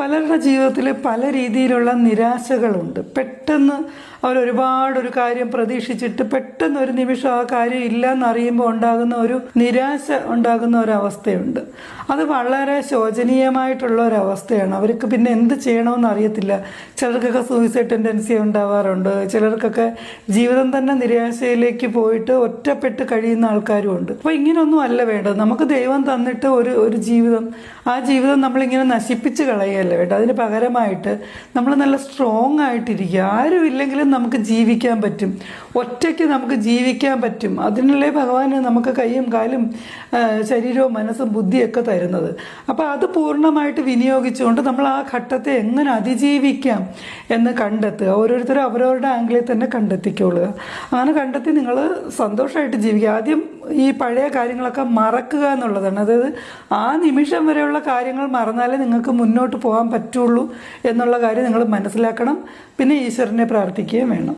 പലരുടെ ജീവിതത്തിൽ പല രീതിയിലുള്ള നിരാശകളുണ്ട്. പെട്ടെന്ന് അവർ ഒരുപാട് ഒരു കാര്യം പ്രതീക്ഷിച്ചിട്ട് പെട്ടെന്ന് ഒരു നിമിഷം ആ കാര്യം ഇല്ല എന്നറിയുമ്പോൾ ഉണ്ടാകുന്ന ഒരു നിരാശ ഉണ്ടാകുന്ന ഒരു അവസ്ഥയുണ്ട് അത് വളരെ ശോചനീയമായിട്ടുള്ള ഒരു അവസ്ഥയാണ് അവർക്ക് പിന്നെ എന്ത് ചെയ്യണമെന്ന് അറിയത്തില്ല. ചിലർക്കൊക്കെ സൂയിസൈഡ് ടെൻഡൻസി ഉണ്ടാവാറുണ്ട്. ചിലർക്കൊക്കെ ജീവിതം തന്നെ നിരാശയിലേക്ക് പോയിട്ട് ഒറ്റപ്പെട്ട് കഴിയുന്ന ആൾക്കാരും ഉണ്ട്. അപ്പോൾ ഇങ്ങനെയൊന്നും അല്ല വേണ്ടത്. നമുക്ക് ദൈവം തന്നിട്ട് ഒരു ഒരു ജീവിതം ആ ജീവിതം നമ്മളിങ്ങനെ നശിപ്പിച്ച് കളയുകയല്ല വേണ്ട? അതിന് പകരമായിട്ട് നമ്മൾ നല്ല സ്ട്രോങ് ആയിട്ടിരിക്കുക. ആരും ഇല്ലെങ്കിലും നമുക്ക് ജീവിക്കാൻ പറ്റും. ഒറ്റയ്ക്ക് നമുക്ക് ജീവിക്കാൻ പറ്റും. അതിനല്ലേ ഭഗവാൻ നമുക്ക് കൈയും കാലും ശരീരവും മനസ്സും ബുദ്ധിയൊക്കെ തരുന്നത്. അപ്പോൾ അത് പൂർണമായിട്ട് വിനിയോഗിച്ചുകൊണ്ട് നമ്മൾ ആ ഘട്ടത്തെ എങ്ങനെ അതിജീവിക്കാം എന്ന് കണ്ടെത്തുക. ഓരോരുത്തരും അവരവരുടെ ആംഗിളിൽ തന്നെ കണ്ടെത്തിക്കൊള്ളുക. അങ്ങനെ കണ്ടെത്തി നിങ്ങൾ സന്തോഷമായിട്ട് ജീവിക്കുക. ആദ്യം ഈ പഴയ കാര്യങ്ങളൊക്കെ മറക്കുക എന്നുള്ളതാണ്. അതായത് ആ നിമിഷം വരെയുള്ള കാര്യങ്ങൾ മറന്നാലേ നിങ്ങൾക്ക് മുന്നോട്ട് പോകാൻ പറ്റുള്ളൂ എന്നുള്ള കാര്യം നിങ്ങൾ മനസ്സിലാക്കണം. പിന്നെ ഈശ്വരനെ പ്രാർത്ഥിക്കുകയും വേണം.